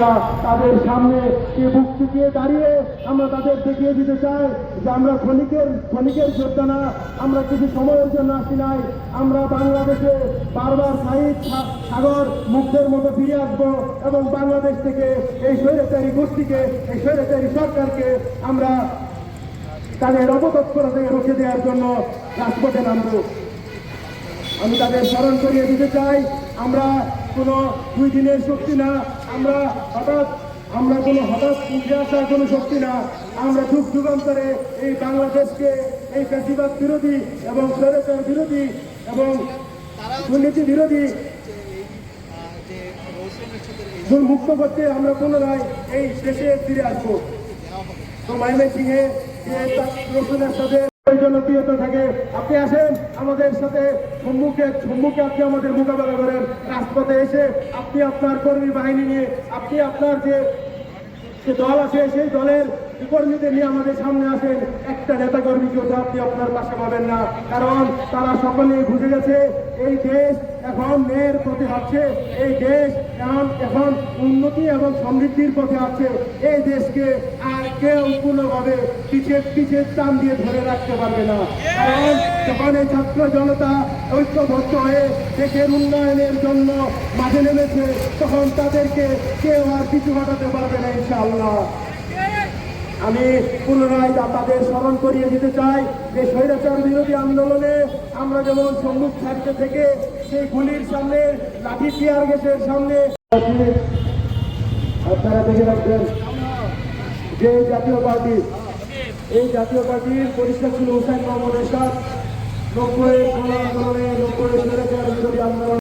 তাদের সামনে কে বুক চুকিয়ে দাঁড়িয়ে আমরা তাদের দেখিয়ে দিতে চাই যে আমরা ক্ষণিকের ক্ষণিকের যোদ্ধা না, আমরা কিছু সময়ের জন্য আসি নাই। আমরা বাংলাদেশে বারবার সাহিদ সাগর মুক্তের মতো ফিরে আসব এবং বাংলাদেশ থেকে এই স্বৈরাচারী গোষ্ঠীকে, এই স্বৈরাচারী সরকারকে আমরা তাদের অপতৎপরতা থেকে রুখে দেওয়ার জন্য রাজপথে নামবো। আমি তাদের স্মরণ করিয়ে দিতে চাই। আমরা কোনো দুই দিনের শক্তি না। আমরা হঠাৎ, আমরা কোনো হঠাৎ উঠে আসার কোনো শক্তি না। আমরা যুগ যুগান্তরে এই বাংলাদেশকে এই ফ্যাসিবাদ বিরোধী এবং স্বৈরাচার বিরোধী এবং দুর্নীতি বিরোধী মুক্ত করতে আমরা পুনরায় এই দেশে ফিরে আসব। তো মাইমে সিংহে সাথে জনপ্রিয়তা থাকে। আপনি আসেন, আমাদের সাথে সম্মুখে সম্মুখে আপনি আমাদের মোকাবেলা করেন। রাজপথে এসে আপনি আপনার কর্মী বাহিনী নিয়ে, আপনি আপনার যে দল আছে, সেই দলের কর্মীদের নিয়ে আমাদের সামনে আসেন, একটা নেতা কর্মীকেও আপনি আপনার পাশে পাবেন না। কারণ তারা সকলেই বুঝে গেছে, এই দেশ এখন মেয়ের পথে আছে এই দেশ এখন এখন উন্নতি এবং সমৃদ্ধির পথে আছে এই দেশকে আর কেউ কোনোভাবে পিছিয়ে পিছিয়ে টান দিয়ে ধরে রাখতে পারবে না। কারণ যখন এই ছাত্র জনতা ঐক্যবদ্ধ হয়ে দেশের উন্নয়নের জন্য মাঠে নেমেছে, তখন তাদেরকে কেউ আর কিছু ঘটাতে পারবে না, ইনশাআল্লাহ। আমি পুনরায় তাদের স্মরণ করিয়ে দিতে চাই। যে স্বৈরাচার বিরোধী আন্দোলনে আমরা যেমন সম্মুখ সারিতে থেকে সেই গুলির সামনে, লাঠি টিয়ার গ্যাসের সামনে আপনারা দেখে রাখবেন যে জাতীয় পার্টি, এই জাতীয় পার্টির পরিষ্কার ছিল হুসাইন মোহাম্মদ এরশাদ নব্বই আন্দোলনে নব্বই স্বৈরাচার বিরোধী আন্দোলন